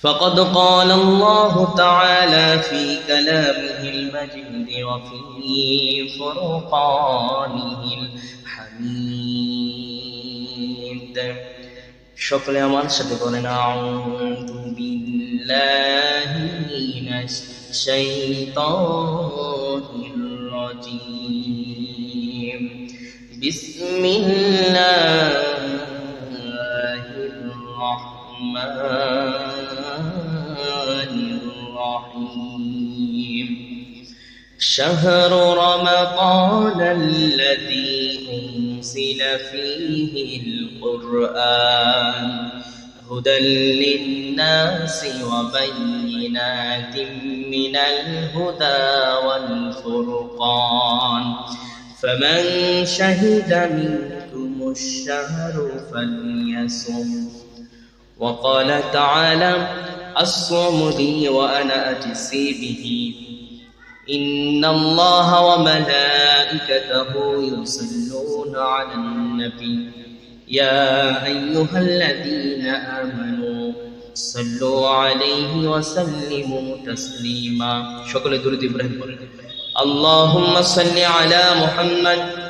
فقد قال الله تعالى في كلامه المجيد وفي فرقانه الحميد شكرا يا مرشد قلنا أعوذ بالله من الشيطان الرجيم. بسم الله الرحمن الرحمن الرحيم. شهر رمضان الذي أنزل فيه القرآن هدى للناس وبينات من الهدى والفرقان. فمن شهد منكم الشهر فليصم. وقال تعالى الصوم لي وأنا أجزي به. إن الله وملائكته يصلون على النبي. يا أيها الذين آمنوا صلوا عليه وسلموا تسليما. شكرا درود إبراهيم. اللهم صل على محمد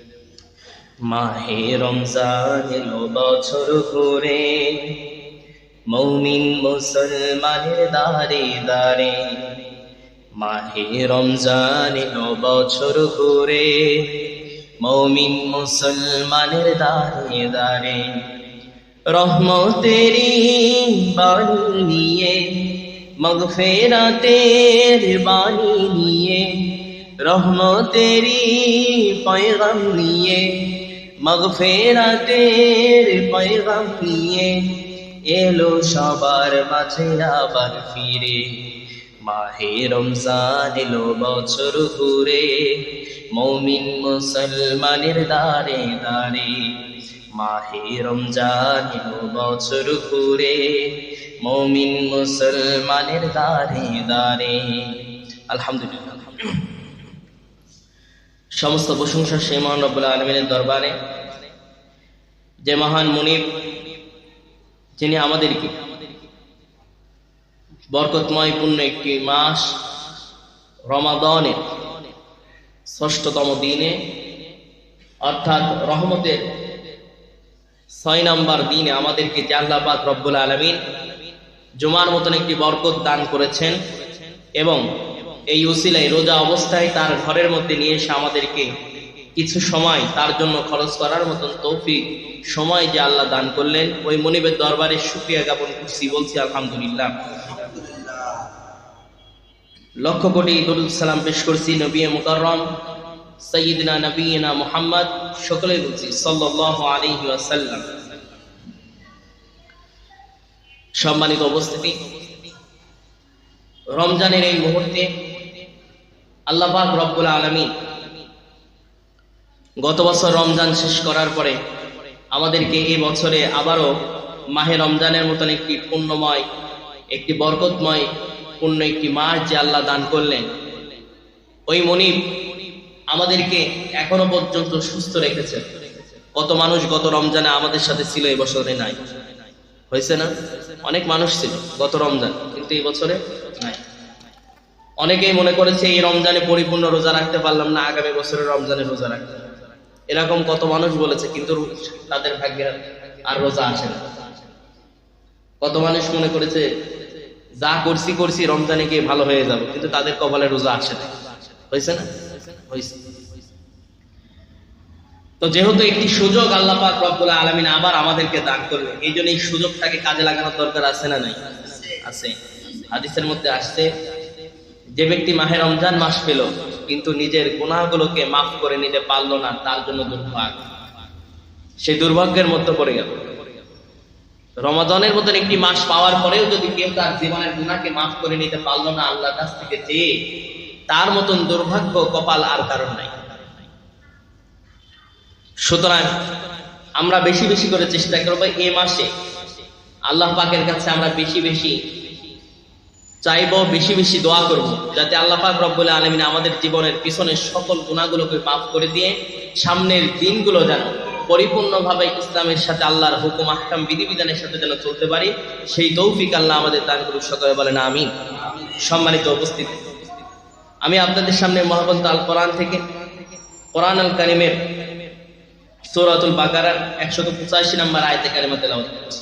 মাহে রমজান এলো বছর ঘুরে, মৌমিন মুসলমানের দারে দারে মাহে রমজান এলো বছর ঘুরে, মৌমিন মুসলমানের দারে দারে রহমতেরি বাণী নিয়ে, মগফেরাতের বাণী নিয়ে রহমতেরি পয়গাম নিয়ে মগফেরাতের পয়গাম নিয়ে এলো সবার মাঝে আবার ফিরে। মাহে রমজান এলো বছর ঘুরে, মৌমিন মুসলমানের দারে দারে মাহে রমজান এলো বছর ঘুরে, মৌমিন মুসলমানের দারে দারে আলহামদুলিল্লাহ। সমস্ত প্রশংসা সেই মহান রব্বুল আলমিনের দরবারে। যে মহান মুনিব, যিনি আমাদেরকে বরকতময় পূর্ণ একটি মাস রমাদনের ষষ্ঠতম দিনে, অর্থাৎ রহমতের ছয় নম্বর দিনে আমাদেরকে পাক রব্বুল আলমিন জুমার মতন একটি বরকত দান করেছেন এবং এই উসিলাই রোজা অবস্থায় তার ঘরের মধ্যে নিয়ে এসে আমাদেরকে কিছু সময় তার জন্য খরচ করার মতন তৌফিক, সময় যে আল্লাহ দান করলেন, ওই মনিবের দরবারে সুক্রিয়া জ্ঞাপন করছি, বলছি আলহামদুলিল্লাহ। লক্ষ কোটি দরুদ সালাম পেশ করছি নবী মুকাররম সৈয়দিনা নবীনা মুহাম্মদ সকলে বলছি সাল্লাল্লাহু আলাইহি ওয়াসাল্লাম। সম্মানিত উপস্থিতি, রমজানের এই মুহূর্তে আল্লাহ রব্বুল আলামিন গত বছর রমজান শেষ করার পরে আমাদেরকে এই বছরে আবারও মাহে রমজানের মতন একটি পুণ্যময়, একটি বরকতময় পূর্ণ একটি মাস যে আল্লাহ দান করলেন। ওই মনিব আমাদেরকে এখনও পর্যন্ত সুস্থ রেখেছে। কত মানুষ গত রমজানে আমাদের সাথে ছিল এই বছরে নাই। হয়েছে না? অনেক মানুষ ছিল গত রমজান, কিন্তু এই বছরে নাই। অনেকেই মনে করেছে, এই রমজানে পরিপূর্ণ রোজা রাখতে পারলাম না, আগামী বছরের রমজানে রোজা রাখতে। এরকম কত মানুষ বলেছে, কিন্তু তাদের ভাগ্যে আর রোজা আসে না। কত মানুষ মনে করেছে, যা করছি করছি, রমজানে গিয়ে ভালো হয়ে যাব, কিন্তু তাদের কপালে রোজা আসে না। হয়েছে না? হয়েছে। তো যেহেতু একটি সুযোগ আল্লাহ রব্বুল আলামিন আবার আমাদেরকে দান করলেন, এই জন্য এই সুযোগটাকে কাজে লাগানোর দরকার আছে না নাই? আছে। হাদিসের মধ্যে আসছে যে ব্যক্তি মাহে রমজান মাস পেল, কিন্তু নিজের গুণাগুলোকে মাফ করে নিতে পারল না, তার জন্য দুর্ভাগ্য। সেই দুর্ভাগ্যের মধ্যে পড়ে গেল। রমাদানের মতন একটি মাস পাওয়ার পরেও যদি কেউ তার জীবনের গুণাকে মাফ করে নিতে পারল না, আল্লাহর কাছ থেকে চেয়ে তার মতন দুর্ভাগ্য কপাল আর কারণ নাই। সুতরাং আমরা বেশি বেশি করে চেষ্টা করব, এ মাসে আল্লাহ পাকের কাছে আমরা বেশি বেশি চাইব বেশি বেশি দোয়া করব, যাতে আল্লাহ পাক রব্বুল আলমিন আমাদের জীবনের পিছনের সকল গুণাগুলোকে মাফ করে দিয়ে সামনের দিনগুলো যেন পরিপূর্ণভাবে ইসলামের সাথে আল্লাহর হুকুম, আহকাম, বিধিবিধানের সাথে যেন চলতে পারি, সেই তৌফিক আল্লাহ আমাদের দান করুক সকলে বলেন আমি সম্মানিত উপস্থিত, আমি আপনাদের সামনে মহাবন্ত আল কোরআন থেকে কোরআন আল কারিমের সূরাতুল বাকারার 185 নম্বর আয়াতে কারিমা তেলাওয়াত করছি।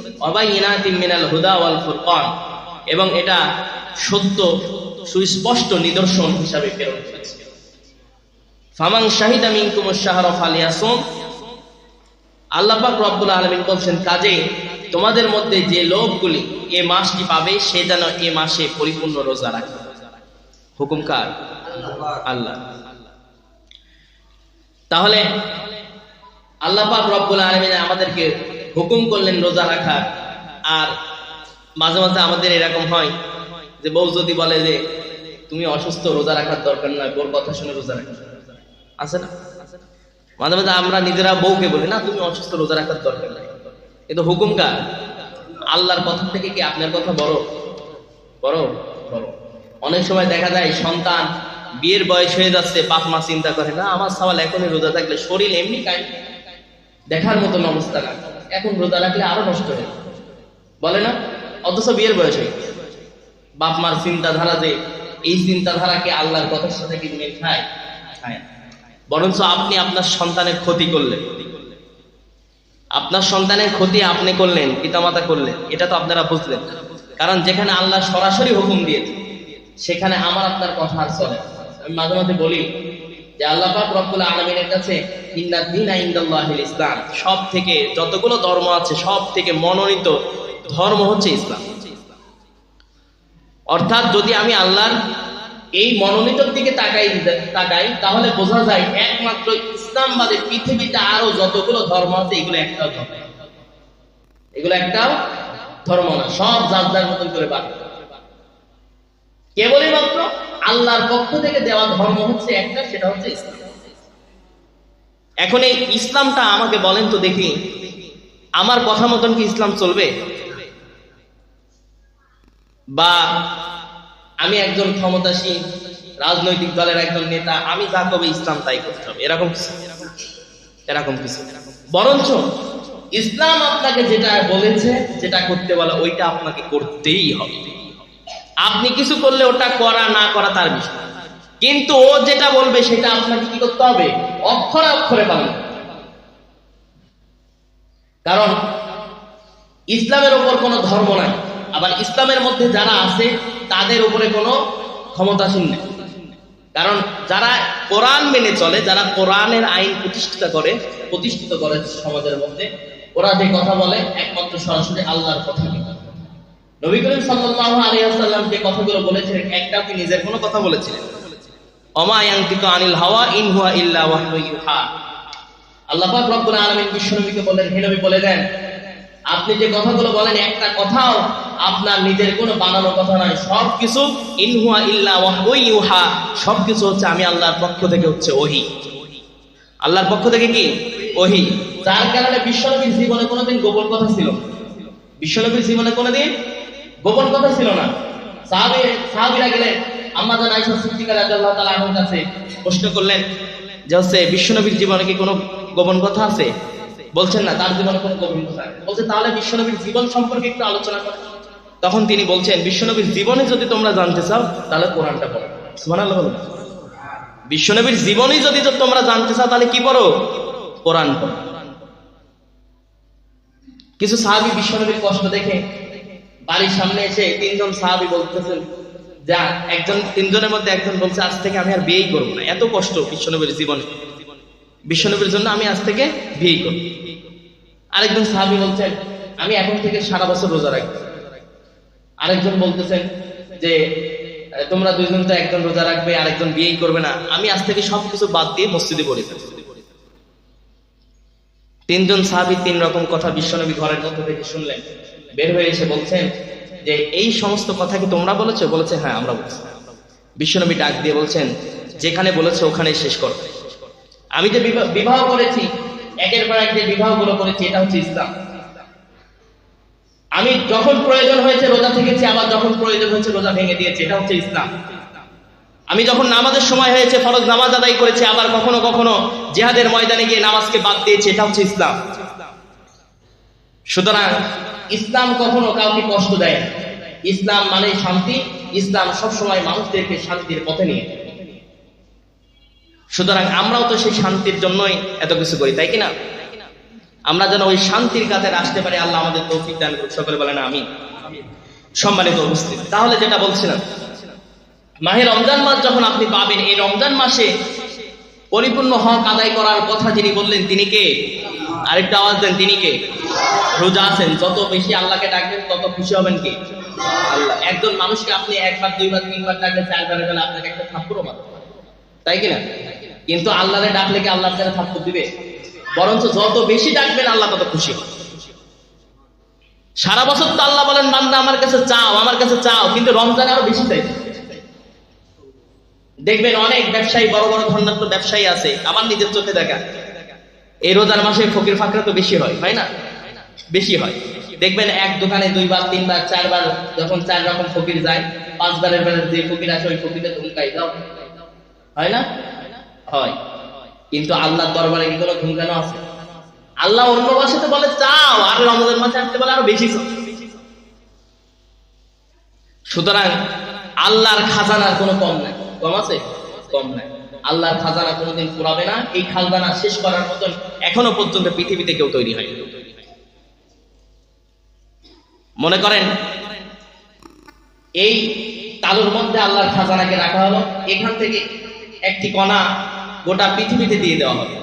অবাইনাতিম মিনাল হুদা ওয়াল ফুরকান, এবং এটা সত্য, সুস্পষ্ট নিদর্শন হিসাবে প্রেরণ করেছে। ফামান শাহিদা মিনকুম আশ-শাহরা ফালিয়াসুম, আল্লাহ পাক রব্বুল আলামিন বলছেন, কাজে, তোমাদের মধ্যে যে লোকগুলি এ মাসটি পাবে, সে যেন এ মাসে পরিপূর্ণ রোজা রাখে। হুকুম কার? আল্লাহ। তাহলে আল্লাহ পাক রব্বুল আলামিন আমাদেরকে হুকুম করলেন রোজা রাখার। আর মাঝে মাঝে আমাদের এরকম হয় যে বউ যদি বলে যে, তুমি অসুস্থ, রোজা রাখার দরকার নয় বোর কথা শুনে রোজা রাখা। আছে না? মাঝে মাঝে আমরা নিজেরা বউকে বলি, না, তুমি অসুস্থ, রোজা রাখার দরকার নাই। কিন্তু হুকুম কার? আল্লাহর কথা থেকে কি আপনার কথা বড়? বড়? বড়। অনেক সময় দেখা যায় সন্তান বিয়ের বয়স হয়ে যাচ্ছে, বাপ, মা চিন্তা করে, না, আমার সওয়াল এখনই রোজা থাকলে শরীর এমনি কায় দেখার মতন অবস্থা না। এখন রোজা রাখলে আরও নষ্ট হয়ে। বলে না? অথচ বিয়ের বয়স হয়ে। বাপ মার চিন্তাধারা যে এই চিন্তাধারাকে আল্লাহর কথার সাথে কি মেল খায়? খায় বরঞ্চ আপনি আপনার সন্তানের ক্ষতি করলেন। আপনার সন্তানের ক্ষতি আপনি করলেন, পিতামাতা করলেন, এটা তো আপনারা বুঝলেন। কারণ যেখানে আল্লাহ সরাসরি হুকুম দিয়েছে, সেখানে আমার আপনার কথা আর চলে আমি মাঝে মাঝে বলি যে আল্লাহ পাক রব্বুল আলামিনের কাছে, ইন্না দীনা ইনদাল্লাহিল ইসলাম সব থেকে যতগুলো ধর্ম আছে সব থেকে মনোনীত ধর্ম হচ্ছে ইসলাম। অর্থাৎ যদি আমি আল্লাহর এই মনোনীতর দিকে তাকাই তাকাই, তাহলে বোঝা যায় একমাত্র ইসলাম বাদে পৃথিবীতে আরও যতগুলো ধর্ম আছে, এগুলো একটাও ধর্ম এগুলো একটাও ধর্ম না, সব যার যার মতন করে বাদ। কেবলই মাত্র? আল্লাহর পক্ষ থেকে দেওয়া ধর্ম হচ্ছে একটা, সেটা হচ্ছে ইসলাম। এখন এই ইসলামটা আমাকে বলেন তো দেখি, আমার কথা মতন কি ইসলাম চলবে? বা আমি একজন ক্ষমতাসীন রাজনৈতিক দলের একজন নেতা, আমি যা কবে ইসলাম তাই করতে হবে। এরকম কিছু? এরকম কিছু? বরঞ্চ ইসলাম আপনাকে যেটা বলেছে, যেটা করতে বলে, ওইটা আপনাকে করতেই হবে। আপনি কিছু করলে ওটা করা, না করা তার বিষয়। কিন্তু ও যেটা বলবে সেটা আপনাকে কি করতে হবে? অক্ষরে অক্ষরে পালন কারণ ইসলামের ওপর কোনো ধর্ম নাই। আবার ইসলামের মধ্যে যারা আছে, তাদের উপরে কোনো ক্ষমতাসীন নেই। কারণ যারা কোরআন মেনে চলে, যারা কোরআনের আইন প্রতিষ্ঠিত করে প্রতিষ্ঠিত করে সমাজের মধ্যে, ওরা যে কথা বলে, একমাত্র সরাসরি আল্লাহর কথা নবী করিম সাল্লাল্লাহু আলাইহি ওয়াসাল্লাম যে কথাগুলো বলেছিলেন, একটা কি নিজের কোনো কথা বলেছিলেন। অমা ইয়ান্তিকু আনিল হাওয়া, ইন হুয়া ইল্লা ওয়াহয়ু আল্লাহ পাক রব্বুল আলামিন বিশ্বনবীকে বলেন হে নবী বলে দেন, আপনি যে কথাগুলো বলেন, একটা কথাও আপনার নিজের কোনো বানানো কথা নয়। সব কিছু ইনহুয়া ইল্লা ওয়াহয়ু ইউহা সব কিছু হচ্ছে আমি আল্লাহর পক্ষ থেকে হচ্ছে ওহি। আল্লাহর পক্ষ থেকে কি? ওহি। যার কারণে বিশ্বনবীর জীবনে কোনোদিন গোপন কথা ছিল। বিশ্বনবীর জীবনে কোনোদিন গোপন কথা ছিল না। সাহাবী, সাহাবীরা গেলেন আমাদের আয়েশা সিদ্দিকা রাদিয়াল্লাহু তাআলা আনহার কাছে প্রশ্ন করলেন, যে হচ্ছে, বিশ্বনবীর জীবনে কি কোনো গোপন কথা আছে? বলছেন না, তার জীবনে কোনো গোপন কথা বলছে, তাহলে বিশ্বনবীর জীবন সম্পর্কে একটু আলোচনা করো তখন তিনি বলছেন, বিশ্বনবীর জীবনে যদি তোমরা জানতে চাও, তাহলে কোরআনটা পড়ো। বলুন। বিশ্বনবীর জীবনই যদি তোমরা জানতে চাও, তাহলে কি পড়ো? কোরআন পড়ো। কিছু সাহাবি বিশ্বনবীর কষ্ট দেখে বাড়ির সামনে এসে তিনজন সাহাবি বলতেছেন, যা, একজন, তিনজনের মধ্যে একজন বলছে, আজ থেকে আমি আর বিয়েই করব না। এত কষ্ট বিশ্বনবীর জীবনে। বিশ্বনবীর জন্য আমি আজ থেকে বিয়েই করব। আরেকজন সাহাবি বলছেন, আমি এখন থেকে সারা বছর রোজা রাখব। আরেকজন বলতেছেন যে, তোমরা দুইজন তো একজন রোজা রাখবে, আরেকজন বিয়েই করবে না। আমি আজ থেকে সবকিছু বাদ দিয়ে মসজিদে পড়ে তিনজন সাহাবি তিন রকম কথা বিশ্বনবী ঘরের মধ্যে থেকে শুনলেন। বের হয়ে এসে বলছেন যে, এই সমস্ত কথা কি তোমরা বলেছ? বলেছে হ্যাঁ আমরা বলছি। বিশ্বনবী ডাক দিয়ে বলছেন, যেখানে বলেছে, ওখানেই শেষ করো। আমি যে বিবাহ- করেছি, একের পর এক যে বিবাহগুলো করেছি, এটা হচ্ছে ইসলাম। আমি যখন প্রয়োজন হয়েছে রোজা থেকেছি, আবার যখন প্রয়োজন হয়েছে রোজা ভেঙে দিয়েছি, এটা হচ্ছে ইসলাম। আমি যখন নামাজের সময় হয়েছে, ফরজ নামাজ আদায় করেছি, আবার কখনো কখনো জেহাদের ময়দানে গিয়ে নামাজকে বাদ দিয়েছি, এটা হচ্ছে ইসলাম। সুতরাং ইসলাম কখনো কাউকে কষ্ট দেয় না। ইসলাম মানে শান্তি, ইসলাম সবসময় মানুষদেরকে শান্তির পথে নিয়ে। সুতরাং আমরাও তো সেই শান্তির জন্যই এত কিছু করি, তাই কিনা আমরা যেন ওই শান্তির কাছে আসতে পারি, আল্লাহ আমাদের তৌফিক দান করুক, সকলে বলেন আমি সম্মানিত উপস্থিত। তাহলে যেটা বলছিলাম, মাহে রমজান মাস যখন আপনি পাবেন, এই রমজান মাসে পরিপূর্ণ হক আদায় করার কথা যিনি বললেন, তিনি কে? আরেকটা আওয়াজ দেন, তিনি কে? রোজা আছেন, যত বেশি আল্লাহকে ডাকবেন, তত খুশি হবেন কি? আল্লাহ। একজন মানুষকে আপনি একবার, দুইবার, তিনবার ডাকলে চারবারের বেলা আপনাকে একটা থাপ্পড়ও মারবে তাই কিনা কিন্তু আল্লাহরে ডাকলে কি আল্লাহ তারা থাপ্পড় দিবে? বরঞ্চ যত বেশি ডাকবেন, আল্লাহ তত খুশি হবে। সারা বছর তো আল্লাহ বলেন, বান্দা আমার কাছে চাও, আমার কাছে চাও, কিন্তু রমজান আরও বেশি চাই দেখবেন অনেক ব্যবসায়ী, বড় বড় ধন্যাত্ম ব্যবসায়ী আছে। আমার নিজের চোখে দেখা। এই রোজার মাসে ফকির ফাঁকরা তো বেশি হয় হয় না? বেশি হয়। দেখবেন এক দোকানে দুইবার, তিনবার, চারবার যখন চার রকম ফকির যায়, পাঁচবারের বেলা যে ফকির আসে, ওই ফকিরে ধুমকাই দাও। হয় না? হয়। কিন্তু আল্লাহর দরবারে কি কোনো ধুমকানো আছে? আল্লাহ অন্য ভাষাতে বলে, চাও, আর রমজান মাসে আসতে বলে আরও বেশি চাও। সুতরাং আল্লাহর খাজানার কোনো কম নাই। কম আছে? কম নাই। আল্লাহর খাজানা কোনোদিন ফুরাবে না। এই খাজানা শেষ করার মতন এখনও পর্যন্ত পৃথিবীতে কেউ তৈরি হয়নি। মনে করেন, এই তালুর মধ্যে আল্লাহর খাজানাকে রাখা হলো। এখান থেকে একটি কণা গোটা পৃথিবীতে দিয়ে দেওয়া হবে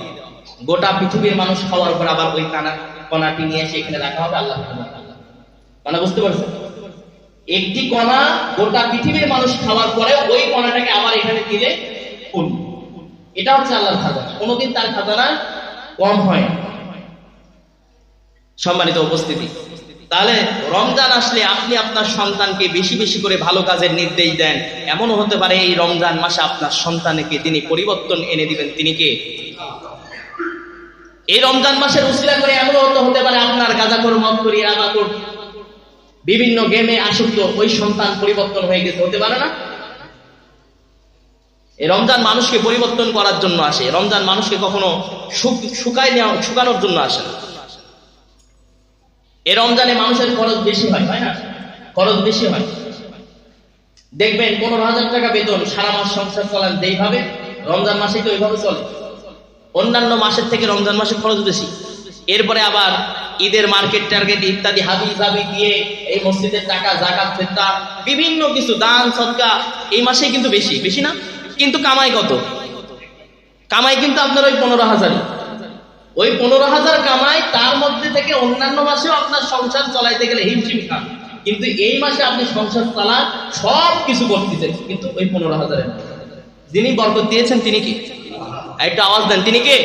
গোটা পৃথিবীর মানুষ খাওয়ার পর আবার ওই কানা কণাটি নিয়ে এসে এখানে রাখা হবে আল্লাহ মানে বুঝতে পারছেন? একটি কণা গোটা পৃথিবীর মানুষ খাওয়ার পরে ওই কণাটাকে আবার এখানে দিলে পূর্ণ এটা হচ্ছে আল্লাহর খাজানা। কোনোদিন তার খাজানা কম হয় সম্মানিত উপস্থিতি, তাহলে রমজান আসলে আপনি আপনার সন্তানকে বেশি বেশি করে ভালো কাজের নির্দেশ দেন। এমনও হতে পারে এই রমজান মাসে আপনার সন্তানকে তিনি পরিবর্তন এনে দিবেন। তিনি কে? এই রমজান মাসের উসিলা করে এমনও হতে পারে আপনার গাঁজাখোর মত করি আবাকর বিভিন্ন গেমে আসক্ত ওই সন্তান পরিবর্তন হয়ে গেছে, হতে পারে না? রমজান মানুষকে পরিবর্তন করার জন্য আসে রমজান মানুষকে কখনো শুক- শুকায় নেওয়া, শুকানোর জন্য আসে না। এই রমজানে মানুষের খরচ বেশি হয় হয় না? খরচ বেশি হয়। দেখবেন, পনেরো হাজার টাকা বেতন সারা মাস সংসার চলান যেইভাবে, রমজান মাসে তো ওইভাবে চলে। অন্যান্য মাসের থেকে রমজান মাসে খরচ বেশি। এরপরে আবার ঈদের মার্কেট টার্গেট ইত্যাদি হাবি জাবি দিয়ে এই মসজিদের টাকা, জাকাত ফেতা বিভিন্ন কিছু, দান সৎকা এই মাসে কিন্তু বেশি বেশি না? কিন্তু কামাই কত? কামাই কিন্তু আপনার ওই পনেরো হাজারই। ওই পনেরো হাজার কামাই তার মধ্যে থেকে অন্যান্য মাসেও আপনার সংসার চলাইতে গেলে হিমশিম খান। কিন্তু এই মাসে আপনি সংসার চালান, সব কিছু করতেছেন, কিন্তু ওই পনেরো হাজারের যিনি বরকত দিয়েছেন তিনি কি? একটা আওয়াজ দেন, তিনি কে?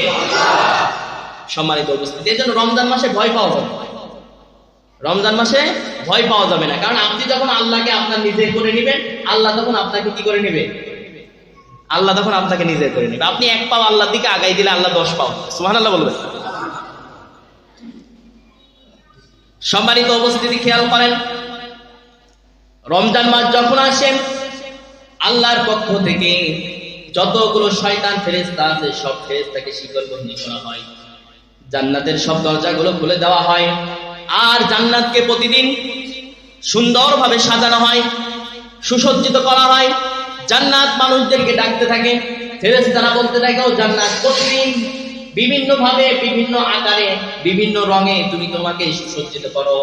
সম্মানিত উপস্থিতি। এই জন্য রমজান মাসে ভয় পাওয়া যাবে রমজান মাসে ভয় পাওয়া যাবে না। কারণ আপনি যখন আল্লাহকে আপনার নিজে করে নেবেন, আল্লাহ তখন আপনাকে কি করে নেবে? আল্লাহ তখন আপনাকে নিজে করে নেবে। আপনি এক পাও আল্লাহর দিকে আগাই দিলে আল্লাহ দশ পাও। সুহান আল্লাহ বলবেন। সম্মানিত উপস্থিতি, খেয়াল করেন, রমজান মাস যখন আসেন আল্লাহর পক্ষ থেকে যতগুলো শয়তান ফেরেস্তা আছে, সব ফেরেস্তাকে শিকল বন্দি করা হয়। জান্নাতের সব দরজাগুলো খুলে দেওয়া হয়। আর জান্নাতকে প্রতিদিন সুন্দরভাবে সাজানো হয়, সুসজ্জিত করা হয়। জান্নাত মানুষদেরকে ডাকতে থাকে, ফেরেশতারা বলতে থাকে, ও জান্নাত, প্রতিদিন বিভিন্ন ভাবে বিভিন্ন আকারে, বিভিন্ন রঙে তুমি তোমাকে সুসজ্জিত করো।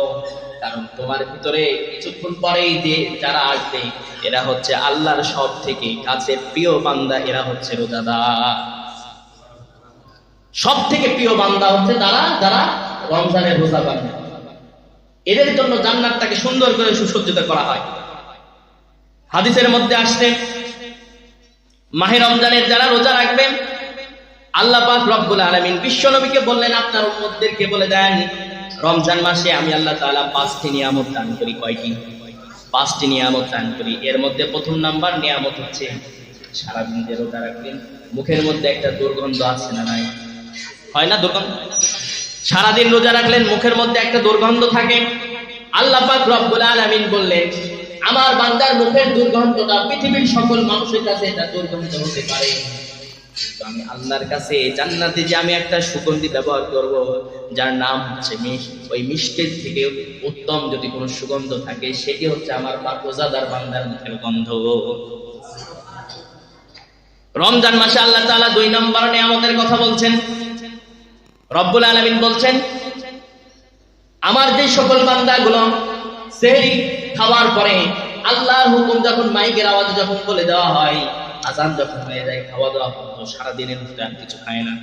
কারণ তোমার ভিতরে কিছুক্ষণ পরেই যে যারা আসবে, এরা হচ্ছে আল্লাহর সব থেকে কাছে প্রিয় বান্দা, এরা হচ্ছে রোজাদার। সব থেকে প্রিয় বান্দা হচ্ছে তারা, যারা রমজানের রোজা বান্দা এদের জন্য জান্নাতটাকে সুন্দর করে সুসজ্জিত করা হয়। হাদিসের মধ্যে আসছে, মাহে রমজানের যারা রোজা রাখবেন, আল্লাহ পাক রব্বুল আলামিন বিশ্ব নবীকে বললেন, আপনার উম্মতদেরকে বলে দেন, রমজান মাসে আমি আল্লাহ তাআলা পাঁচটি নিয়ামত দান করি। কয়টি? পাঁচটি নিয়ামত দান করি। এর মধ্যে প্রথম নাম্বার নিয়ামত হচ্ছে, সারাদিন যে রোজা রাখবেন, মুখের মধ্যে একটা দুর্গন্ধ আছে না নাই? হয় না দুর্গন্ধ? সারাদিন রোজা রাখলেন, মুখের মধ্যে একটা দুর্গন্ধ থাকে। আল্লাহ পাক রব্বুল আলামিন বললেন, আমার বান্দার মুখের দুর্গন্ধটা পৃথিবীর সকল মানুষের কাছে এটা দুর্গন্ধ হতে পারে। আমি আল্লাহর কাছে জান্নাতে যে আমি একটা সুগন্ধি ব্যবহার করব, যার নাম হচ্ছে মিশ। ওই মিষ্টির থেকে উত্তম যদি কোনো সুগন্ধ থাকে, সেটি হচ্ছে আমার রোজাদার বান্দার মুখের গন্ধ। রমজান মাসে আল্লাহ তাআলা দুই নম্বর নিয়ামতের কথা বলছেন রব্বুল আলামিন বলছেন, আমার যে সকল বান্দাগুলো সেহরি খাওয়ার পরে আল্লাহর হুকুম যখন মাইকের আওয়াজে যখন বলে দেওয়া হয় আজান যখন হয়ে যায় খাওয়া দাওয়া বন্ধ সারাদিনের ভিতরে আর কিছু খায় না।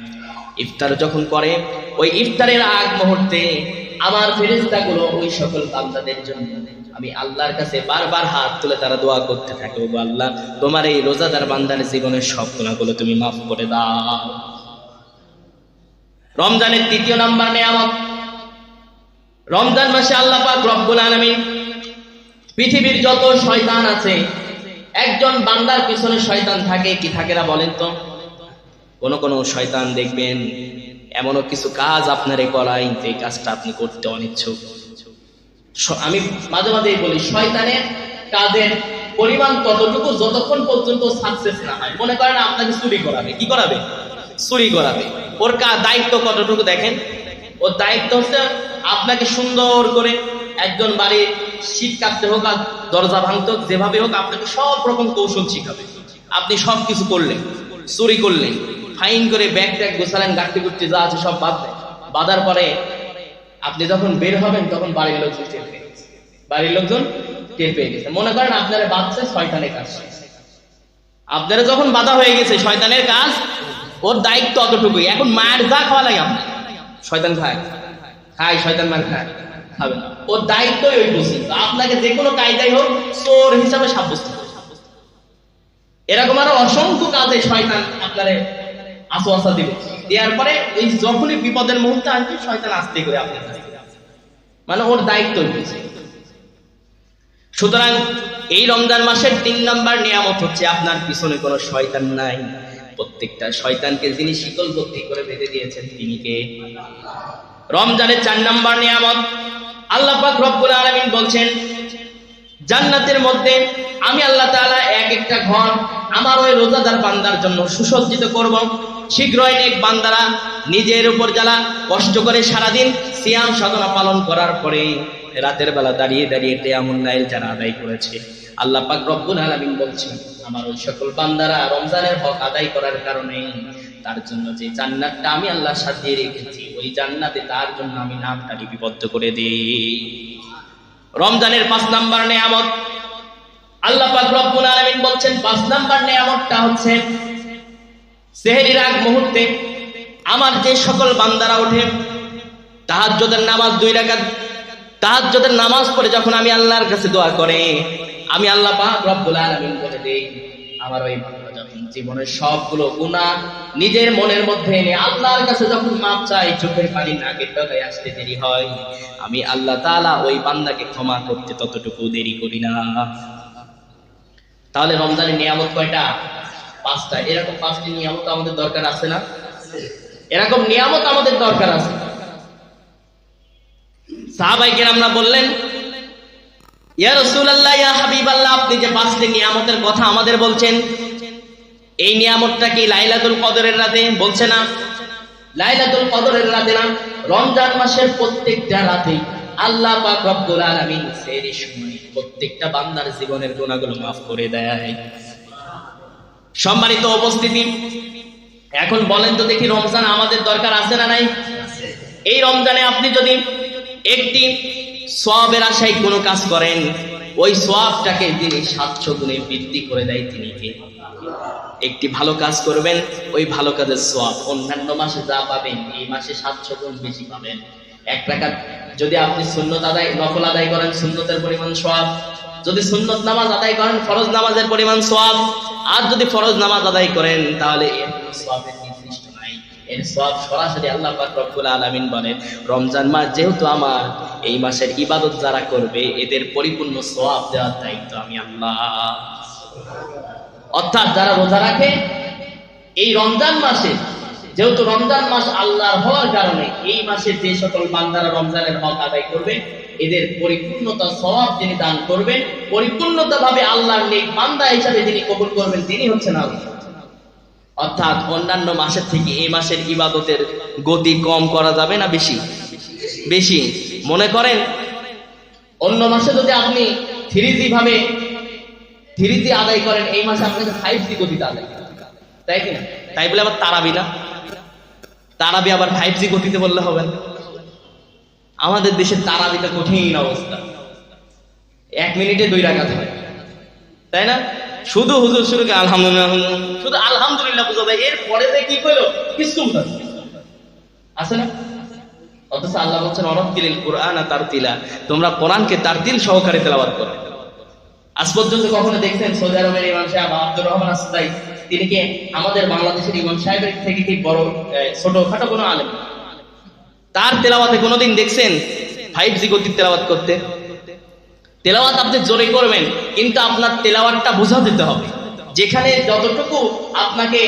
ইফতার যখন করে, ওই ইফতারের আগ মুহূর্তে আমার ফেরেশতাগুলো ওই সকল বান্দাদের জন্য আমি আল্লাহর কাছে বারবার হাত তুলে তারা দোয়া করতে থাকে ও আল্লাহ, তোমার এই রোজাদার বান্দার জীবনের সব গুণাগুলো তুমি মাফ করে দাও। রমজানের তৃতীয় নাম্বার নেয়ামত। রমজান মাসে আল্লাহ পাক রব্বুল আলামিন পৃথিবীর যত শয়তান আছে, একজন বান্দার পিছনে শয়তান থাকে কি থাকে না বলেন তো? কোন কোন শয়তান দেখবেন, এমনও কিছু কাজ আপনারে করাই যে কাজটা আপনি করতে অনিচ্ছুক। আমি মাঝে মাঝেই বলি, শয়তানের কাজের পরিমাণ ততটুকু যতক্ষণ পর্যন্ত সাকসেস না হয়। মনে করেন আপনাকে চুরি করাবে। কি করাবে? চুরি করাবে। ওর কা দায়িত্ব কতটুকু দেখেন? ওর দায়িত্ব হচ্ছে আপনাকে সুন্দর করে একজন বাড়ির শীত কাটতে হোক আর দরজা ভাঙতে হোক, যেভাবে হোক আপনাকে সব রকম কৌশল শিখাবে। আপনি সব কিছু করলেন, চুরি করলেন, ফাইন করে ব্যাগ ট্যাগ গোছালেন গাড়ি গুট্টি যা আছে সব বাদ দেন। বাঁধার পরে আপনি যখন বের হবেন, তখন বাড়ির লোকজন টের পেয়ে গেছে। বাড়ির লোকজন টের পেয়ে গেছে। মনে করেন আপনারা বাঁধছে, শয়তানের কাজ। আপনারা যখন বাধা হয়ে গেছে, শয়তানের কাজ ওর দায়িত্ব অতটুকুই। এখন মায়ের যা খাওয়া লাগে আপনার। শয়তান খায়। খায়, শয়তান মার খায়। খাবে ওর দায়িত্বই ওই বুঝি। আপনাকে যে কোনো কায়দাই হোক, চোর হিসাবে সাব্যস্ত। এরকম আরও অসংখ্য কাজে শয়তান আপনারে আসো আসা দিবে। দেওয়ার পরে ওই যখনই বিপদের মুহূর্তে আসবে শয়তান আসতে করে আপনার। মানে ওর দায়িত্ব সুতরাং এই রমজান মাসের তিন নাম্বার নিয়ামত হচ্ছে, আপনার পিছনে কোনো শয়তান নাই। প্রত্যেকটা শয়তানকে যিনি শিকল ভর্তি করে বেঁধে দিয়েছেন, তিনি কে? রমজানের চার নাম্বার নিয়ামত। আল্লাহ পাক রব্বুল আলামিন বলছেন, জান্নাতের মধ্যে আমি আল্লাহ তাআলা এক একটা ঘর আমার ওই রোজাদার বান্দার জন্য সুসজ্জিত করব। শীঘ্রই এক বান্দারা নিজের উপর যারা কষ্ট করে সারাদিন সিয়াম সাধনা পালন করার পরে রাতের বেলা দাঁড়িয়ে দাঁড়িয়ে টেয়ামুন নাইল যারা আদায় করেছে। আল্লাহ পাক রব্বুল আলামিন বলছেন আমার ওই সকল বান্দারা রমজানের হক আদায় করার কারণে তার জন্য যে জান্নাতটা আমি আল্লাহ সাজিয়ে রেখেছি, ওই জান্নাতে তার জন্য আমি নামটা লিপিবদ্ধ করে দিই। রমজানের পাঁচ নাম্বার নেয়ামত। আল্লাহ পাক রব্বুল আলামিন বলছেন, পাঁচ নাম্বার নেয়ামতটা হচ্ছে সেহেরির আগ মুহূর্তে আমার যে সকল বান্দারা ওঠে, তাহাজ্জুদের নামাজ দুই রাকাত, তাহাজ্জুদের নামাজ পড়ে যখন আমি আল্লাহর কাছে দোয়া করে আমি আল্লাহ পাক দেই, আমার ওই যখন জীবনের সবগুলো গুনাহ নিজের মনের মধ্যে এনে আল্লাহর কাছে যখন মাপ চাই চোখের পানি নাকের ডগায় আসতে দেরি হয়। আমি আল্লাহ তাআলা ওই বান্দাকে ক্ষমা করতে ততটুকু দেরি করি না। তাহলে রমজানের নিয়ামত কয়টা? পাঁচটা। এরকম পাঁচটি নিয়ামত আমাদের দরকার আছে না? এরকম নিয়ামত আমাদের দরকার আছে। সাহাবাইকে আমরা বললেন ইয়া রাসূলুল্লাহ, ইয়া হাবিবাল্লাহ, আপনি যে নিয়ামতের কথা আমাদের বলছেন, এই নিয়ামতটা কি রাতে? বলছে না। রাতে না, রমজান মাসের প্রত্যেকটা রাতে আল্লাহ প্রত্যেকটা বান্দার জীবনের গুনাহগুলো মাফ করে দেয়। সম্মানিত উপস্থিতি, এখন বলেন তো দেখি রমজান আমাদের দরকার আছে না নাই? এই রমজানে আপনি যদি একটি সবের আশায় কোনো কাজ করেন, ওই সবটাকে তিনি সাতশো গুণে বৃদ্ধি করে দেয় তিনি একটি ভালো কাজ করবেন, ওই ভালো কাজের সব অন্যান্য মাসে যা পাবেন, এই মাসে সাতশো গুণ বেশি পাবেন। এক টাকা যদি আপনি সুন্নত আদায় নকল আদায় করেন, সুন্নতের পরিমাণ সব যদি সুন্নত নামাজ আদায় করেন, ফরজ নামাজের পরিমাণ সব আর যদি ফরজ নামাজ আদায় করেন, তাহলে এর নাই। এর সব সরাসরি আল্লাহ পাক রব্বুল আলামিন বলেন, রমজান মাস যেহেতু আমার, এই মাসের ইবাদত যারা করবে, এদের পরিপূর্ণ সওয়াব দেওয়ার দায়িত্ব আমি আল্লাহ। অর্থাৎ যারা রোজা রাখে, এই রমজান মাসে, যেহেতু রমজান মাস আল্লাহর হওয়ার কারণে, এই মাসে যে সকল বান্দারা রমজানের হক আদায় করবে, এদের পরিপূর্ণতা সওয়াব যিনি দান করবেন পরিপূর্ণতা ভাবে আল্লাহর নেক বান্দা হিসাবে যিনি কবুল করবেন, তিনি হচ্ছেন আল্লাহ। অর্থাৎ অন্যান্য মাসের থেকে এই মাসের ইবাদতের গতি কম করা যাবে না বেশি? বেশি। মনে করেন, অন্য মাসে যদি আপনি থ্রি জি ভাবে থ্রি জি আদায় করেন, এই মাসে আপনাকে ফাইভ জি গতিতে আদায়। তাই কিনা তাই বলে আবার তারাবি না? তারাবি আবার ফাইভ জি গতিতে বললে হবে না। আমাদের দেশের তারাবিতে কঠিন অবস্থা। এক মিনিটে দুই রাখাতে হয়। তাই না? শুধু হুজুর শুরুকে আলহামদুলিল্লাহ শুধু আলহামদুলিল্লাহ বুঝা এর পরে কি করল কিছু আছে না? অথচ আল্লাহ বলছেন অরত্তিলিল কোরআন তার তিলা তোমরা কোরআনকে তার তিল সহকারে তেলাবাদ করো। আজ পর্যন্ত কখনো দেখছেন সৌদি আরবের ইমাম সাহেব আব্দুর রহমান আসদাই তিনি কি আমাদের বাংলাদেশের ইমাম সাহেবের থেকে কি বড় আহ, ছোট খাটো কোনো আলেম? তার তেলাওয়াতে কোনোদিন দেখছেন ফাইভ জি গতির তেলাওয়াত করতে? তেলাওয়াত আপনি জোরে করবেন, কিন্তু আপনার তেলাওয়াতটা বোঝা দিতে হবে। যেখানে যতটুকু আপনাকে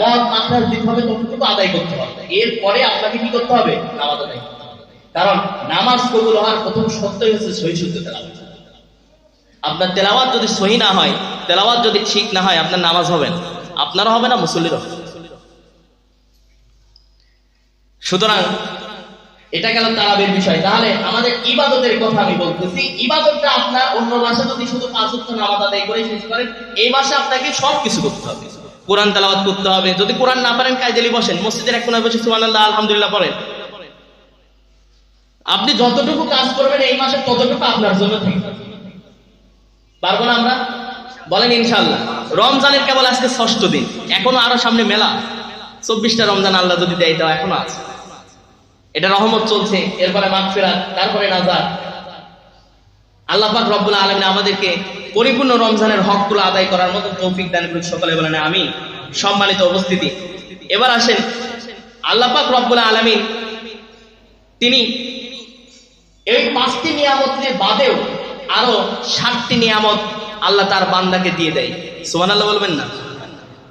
মদ মাত্রা দিতে হবে, ততটুকু আদায় করতে হবে। এরপরে আপনাকে কি করতে হবে? নামাজ আদায় কারণ নামাজ কবুল হওয়ার প্রথম সত্যই হচ্ছে সহি শুদ্ধ তেলাওয়াত। আপনার তেলাওয়াত যদি সহি না হয়, তেলাওয়াত যদি ঠিক না হয়, আপনার নামাজ হবে না। আপনারও হবে না মুসল্লির হবে সুতরাং এটা গেল তারাবের বিষয়। তাহলে আমাদের ইবাদতের কথা আমি বলতেছি। ইবাদতটা আপনার অন্য মাসে যদি শুধু পাঁচ উত্তর নামাজ আদায় করে শেষ করেন এই মাসে আপনাকে সব কিছু করতে হবে। কোরআন তেলাওয়াত করতে হবে। যদি কোরআন না পারেন, কায়দালি বসেন। মসজিদের এক কোনায় বসে সুবহানাল্লাহ, আলহামদুলিল্লাহ পড়েন। আপনি যতটুকু কাজ করবেন, এই মাসে ততটুকু আপনার জন্য থেকে পারব না আমরা? বলেন ইনশাল্লাহ রমজানের কেবল আজকে ষষ্ঠ দিন। এখনও আরও সামনে মেলা। চব্বিশটা রমজান আল্লাহ যদি দেয় তাও এখনও আছে। এটা রহমত চলছে, এরপরে মাগফিরাত, তারপরে নাজার আল্লাহ পাক রব্বুল আলমিন আমাদেরকে পরিপূর্ণ রমজানের হকগুলো আদায় করার মতো তৌফিক দান করুন সকলে বলেন আমি সম্মানিত উপস্থিতি। এবার আসেন, আল্লাহ পাক রব্বুল আলমিন, তিনি এই পাঁচটি নিয়ামতের বাদেও আরও ষাটটি নিয়ামত আল্লাহ তার বান্দাকে দিয়ে দেয়। সুমান আল্লাহ বলবেন না।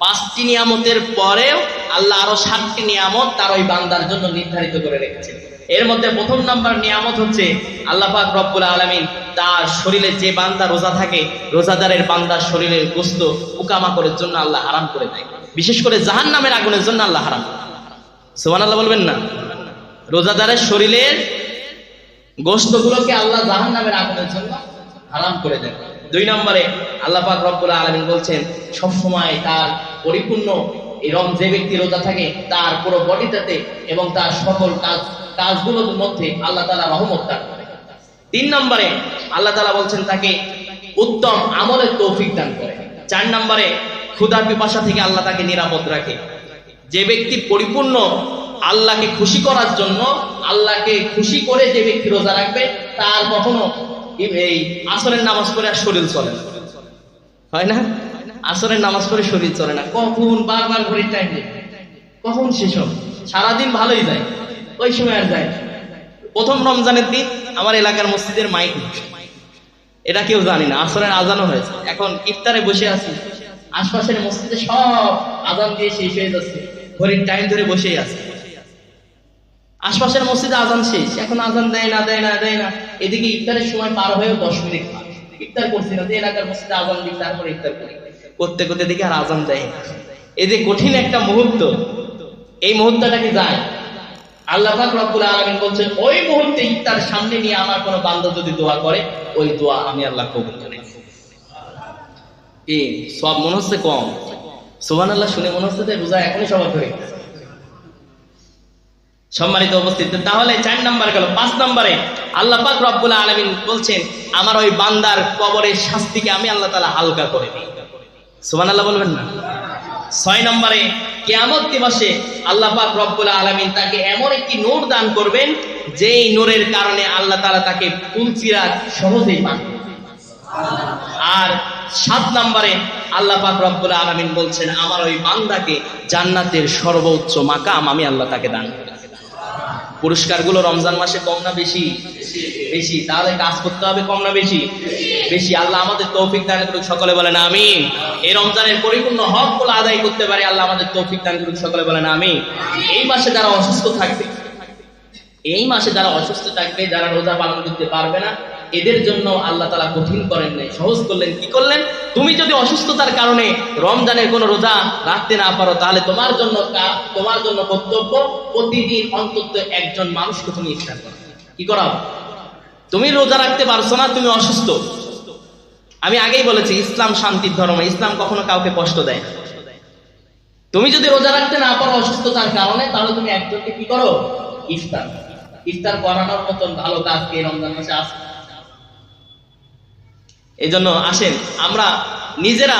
পাঁচটি নিয়ামতের পরেও আল্লাহ আরও সাতটি নিয়ামত তার ওই বান্দার জন্য নির্ধারিত করে রেখেছে। এর মধ্যে প্রথম নাম্বার নিয়ামত হচ্ছে আল্লাহ রব্বুল আলামিন তার শরীরে যে বান্দা রোজা থাকে, রোজাদারের বান্দার শরীরের গোস্ত পোকামাকড়ের জন্য আল্লাহ হারাম করে দেয়। বিশেষ করে জাহান নামের আগুনের জন্য আল্লাহ হারাম সুমান আল্লাহ বলবেন না? রোজাদারের শরীরের গোস্তগুলোকে আল্লাহ জাহান নামের আগুনের জন্য হারাম করে দেন দুই নম্বরে আল্লাহ রব্বুল আলমিন বলছেন, সবসময় তার পরিপূর্ণ এই যে ব্যক্তি রোজা থাকে, তার পুরো বডিটাতে এবং তার সকল কাজ, কাজগুলোর মধ্যে আল্লাহ তালা রহমত দান করে। তিন নম্বরে আল্লাহ তালা বলছেন তাকে উত্তম আমলের তৌফিক দান করে। চার নম্বরে ক্ষুধা পিপাসা থেকে আল্লাহ তাকে নিরাপদ রাখে। যে ব্যক্তি পরিপূর্ণ আল্লাহকে খুশি করার জন্য, আল্লাহকে খুশি করে যে ব্যক্তি রোজা রাখবে, তার কখনো এই আসরের নামাজ পড়ে আর শরীর চলে হয় না? আসরের নামাজ পড়ে শরীর চলে না। কখন বারবার ঘড়ির টাইম কখন শেষ হবে? সারাদিন ভালোই যায়। ওই সময় আর যায় প্রথম রমজানের দিন আমার এলাকার মসজিদের মাইক এটা কেউ জানি না। আসরের আজানও হয়েছে। এখন ইফতারে বসে আছি। আশপাশের মসজিদে সব আজান দিয়ে শেষ হয়ে যাচ্ছে। ঘড়ির টাইম ধরে বসেই আছে। আশপাশের মসজিদে আজান শেষ। এখন আজান দেয় না দেয় না দেয় না। এদিকে ইফতারের সময় পার হয়েও দশ মিনিট। ইফতার করছি না। যে এলাকার মসজিদে আজান দিই, তারপরে ইফতার করি। করতে করতে দেখি আর আজান দেয়। এই যে কঠিন একটা মুহূর্ত, এই মুহূর্তটা কি যায়? আল্লাহ রব্বুল আলামিন বলছেন, ওই মুহূর্তে ইফতার সামনে নিয়ে আমার কোনো বান্দা যদি দোয়া করে, ওই দোয়া আমি আল্লাহ কবুল করি এই সব মনে হচ্ছে কম। সুবহানাল্লাহ শুনে মনে হচ্ছে রোজা এখনই ধরে গেছে। সম্মানিত উপস্থিত, তাহলে চার নাম্বার গেল, পাঁচ নম্বরে আল্লাহ পাক রব্বুল আলামিন বলছেন, আমার ওই বান্দার কবরের শাস্তিকে আমি আল্লাহ তাআলা হালকা করে দিই। সুবহানাল্লাহ বলবেন না? ছয় নম্বরে, কিয়ামত দিবসে আল্লাহ পাক রব্বুল আলামিন তাকে এমন একটি নূর দান করবেন, যেই নূরের কারণে আল্লাহ তাআলা তাকে ফুলচিরাত সহজেই পান। আর সাত নম্বরে আল্লাহ পাক রব্বুল আলামিন বলছেন, আমার ওই বান্দাকে জান্নাতের সর্বোচ্চ মাকাম আমি আল্লাহ তাকে দান করি। পুরস্কারগুলো রমজান মাসে কম না বেশি? বেশি। তাহলে কাজ করতে হবে কম না বেশি? বেশি। আল্লাহ আমাদের তৌফিক দান করুক, সকলে বলেন আমি এই রমজানের পরিপূর্ণ হকগুলো আদায় করতে পারি আল্লাহ আমাদের তৌফিক দান করুক, সকলে বলেন আমি এই মাসে যারা অসুস্থ থাকবে, এই মাসে যারা অসুস্থ থাকবে, যারা রোজা পালন করতে পারবে না এদের জন্য আল্লাহ তালা কঠিন করেন নাই, সহজ করলেন, কি করলেন? তুমি যদি অসুস্থতার কারণে রমজানের কোনো রোজা রাখতে না পারো, তাহলে তোমার জন্য তোমার জন্য কর্তব্য প্রতিদিন অন্তত একজন মানুষকে তুমি ইফতার করো। কি করাও? তুমি রোজা রাখতে পারছ না, তুমি অসুস্থ। আমি আগেই বলেছি, ইসলাম শান্তির ধর্ম, ইসলাম কখনো কাউকে কষ্ট দেয় না। তুমি যদি রোজা রাখতে না পারো অসুস্থতার কারণে, তাহলে তুমি একজনকে কি করো? ইফতার। ইফতার করানোর মতন ভালো কাজ কি রমজান মাসে আছে? এই জন্য আসেন, আমরা নিজেরা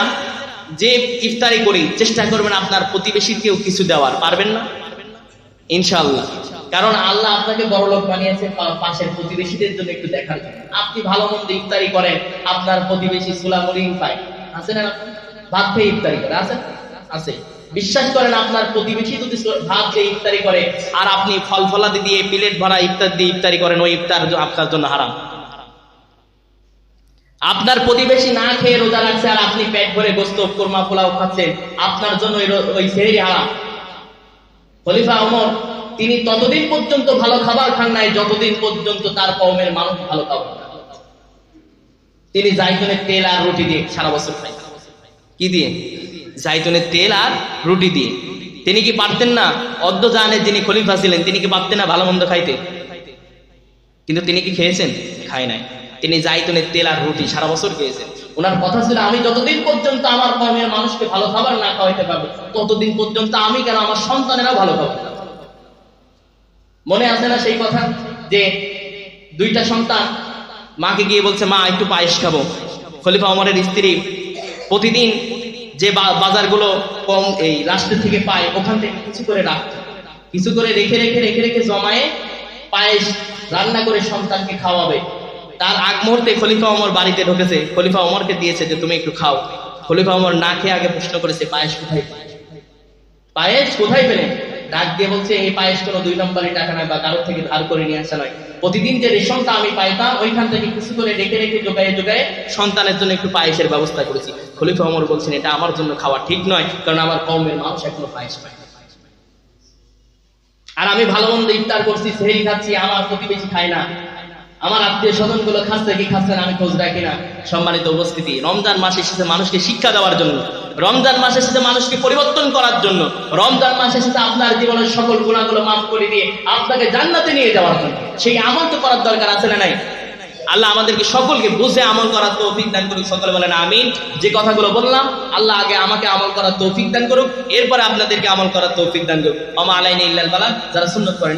যে ইফতারি করি, চেষ্টা করবেন আপনার প্রতিবেশীকেও কিছু দেওয়ার, পারবেন না? ইনশাআল্লাহ। কারণ আল্লাহ আপনাকে বড় লোক বানিয়েছে পাশের প্রতিবেশীদের জন্য একটু দেখার আপনি ভালো মন্দ ইফতারি করেন, আপনার প্রতিবেশী সুলামরিং পায়। আছে না? ভাত খেয়ে ইফতারি করে, আছে? আছে। বিশ্বাস করেন আপনার প্রতিবেশী যদি ভাত খেয়ে ইফতারি করে, আর আপনি ফল ফলাদি দিয়ে, প্লেট ভরা ইফতার দিয়ে ইফতারি করেন, ওই ইফতার আপনার জন্য হারাম। আপনার প্রতিবেশী না খেয়ে রোজা রাখছে আর আপনি পেট ভরে গোস্ত, কোরমা, পোলাও খাচ্ছেন, আপনার জন্য ওই ওই হারাম। খলিফা ওমর, তিনি ততদিন পর্যন্ত ভালো খাবার খান নাই, যতদিন পর্যন্ত তার কওমের মানুষ ভালো খাবার তিনি জাইতুনের তেল আর রুটি দিয়ে সারা বছর খাই কি দিয়ে? জাইতুনের তেল আর রুটি দিয়ে। তিনি কি পারতেন না? অদ্য জাহানের যিনি খলিফা ছিলেন, তিনি কি পারতেন না ভালো মন্দ খাইতে? কিন্তু তিনি কি খেয়েছেন? খায় নাই। তিনি জাইতুনের তেল আর রুটি সারা বছর খেয়েছেন। ওনার কথা ছিল, আমি যতদিন পর্যন্ত আমার কর্মের মানুষকে ভালো খাবার না খাওয়াইতে পারব, ততদিন পর্যন্ত আমি কেন আমার সন্তানেরা ভালো খাব মনে আছে না সেই কথা যে দুইটা সন্তান মাকে গিয়ে বলছে, মা, একটু পায়েস খাব। খলিফা ওমরের স্ত্রী প্রতিদিন যে বাজারগুলো কম এই রাষ্ট্র থেকে পায়, ওখান থেকে কিছু করে রাখতো। কিছু করে রেখে রেখে রেখে রেখে জমায়ে পায়েস রান্না করে সন্তানকে খাওয়াবে। মুহূর্তে খলিফা ওমর বাড়িতে ঢুকেছে। খলিফা ওমরকে দিয়েছে যে, তুমি একটু খাও। খলিফা ওমর না খেয়ে আগে প্রশ্ন করেছে, পায়েস কোথায় পায়েস কোথায় পেলেন ডাক দিয়ে বলছে, এই পায়েস কোনো দুই নম্বরের টাকা নয় বা কারোর থেকে ধার করে নিয়ে আসা নয়। প্রতিদিন যে রেশনটা আমি পাইতাম, ওইখান থেকে কিছু করে রেখে রেখে জোগায়ে জোগায়ে সন্তানের জন্য একটু পায়েসের ব্যবস্থা করেছি। খলিফা ওমর বলছেন, এটা আমার জন্য খাওয়া ঠিক নয়, কারণ আমার কমের মানুষ এখনও পায়েস পায় আর আমি ভালো মন্দ ইফতার করছি, সেহরি খাচ্ছি, আমার প্রতিবেশী খায় না। আমার আত্মীয় স্বজনগুলো খাচ্ছে কি খাচ্ছে না, আমি খোঁজ রাখি না। সম্মানিত উপস্থিতি, রমজান মাস এসেছে মানুষকে শিক্ষা দেওয়ার জন্য। রমজান মাস এসেছে মানুষকে পরিবর্তন করার জন্য। রমজান মাস এসেছে আপনার জীবনের সকল গুণাগুলো মাফ করে দিয়ে আপনাকে জান্নাতে নিয়ে যাওয়ার জন্য। সেই আমল তো করার দরকার আছে না নাই? আল্লাহ আমাদেরকে সকলকে বুঝে আমল করার তৌফিক দান করুক। সকলে বলেন আমিন। যে কথাগুলো বললাম, আল্লাহ আগে আমাকে আমল করার তৌফিক দান করুক। এরপরে আপনাদেরকে আমল করার তৌফিক দান করুক। আমা আলাইনি ইল্লাল বালা যারা সুন্নত করেন